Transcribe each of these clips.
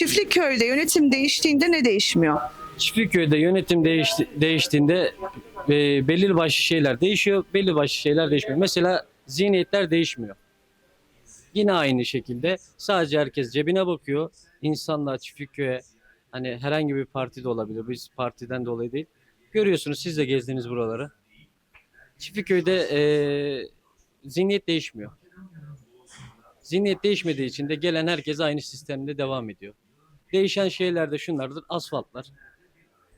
Çiftlikköy'de yönetim değiştiğinde ne değişmiyor? Çiftlikköy'de yönetim değişti, değiştiğinde e, belli başlı şeyler değişiyor, belli başlı şeyler değişmiyor. Mesela zihniyetler değişmiyor. Yine aynı şekilde sadece herkes cebine bakıyor. İnsanlar Çiftlikköy'e hani herhangi bir parti de olabilir. Biz partiden dolayı değil. Görüyorsunuz siz de gezdiniz buraları. Çiftlikköy'de e, zihniyet değişmiyor. Zihniyet değişmediği için de gelen herkes aynı sistemde devam ediyor. Değişen şeyler de şunlardır. Asfaltlar,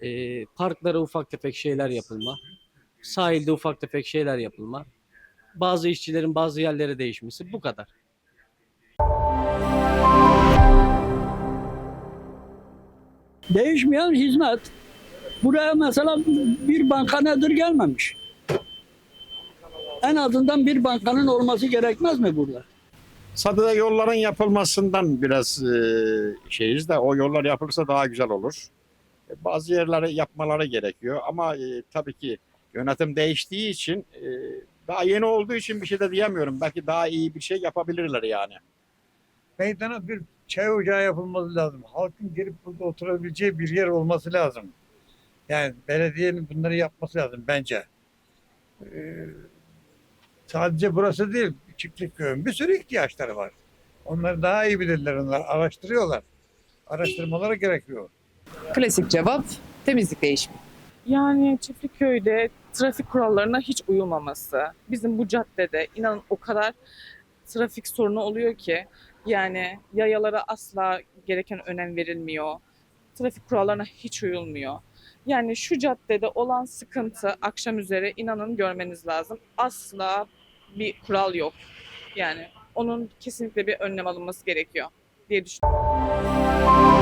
e, parklara ufak tefek şeyler yapılma, sahilde ufak tefek şeyler yapılma, bazı işçilerin bazı yerlere değişmesi bu kadar. Değişmeyen hizmet. Buraya mesela bir banka nedir gelmemiş. En azından bir bankanın olması gerekmez mi burada? Sadece yolların yapılmasından biraz e, şeyiz de o yollar yapılırsa daha güzel olur. E, Bazı yerleri yapmaları gerekiyor ama e, tabii ki yönetim değiştiği için daha yeni olduğu için bir şey de diyemiyorum. Belki daha iyi bir şey yapabilirler yani. meydana bir çay ocağı yapılması lazım. Halkın gelip burada oturabileceği bir yer olması lazım. Yani belediyenin bunları yapması lazım bence. Ee, sadece burası değil, çiftlik köyün bir sürü ihtiyaçları var. Onları daha iyi bilirler onlar, araştırıyorlar. Araştırmaları gerekiyor. Klasik cevap temizlik değişimi. Yani Çiftliköy'de trafik kurallarına hiç uyulmaması. Bizim bu caddede inanın o kadar trafik sorunu oluyor ki yani yayalara asla gereken önem verilmiyor. Trafik kurallarına hiç uyulmuyor. Yani şu caddede olan sıkıntı akşam üzere inanın görmeniz lazım. Asla bir kural yok. Yani onun kesinlikle bir önlem alınması gerekiyor diye düşünüyorum.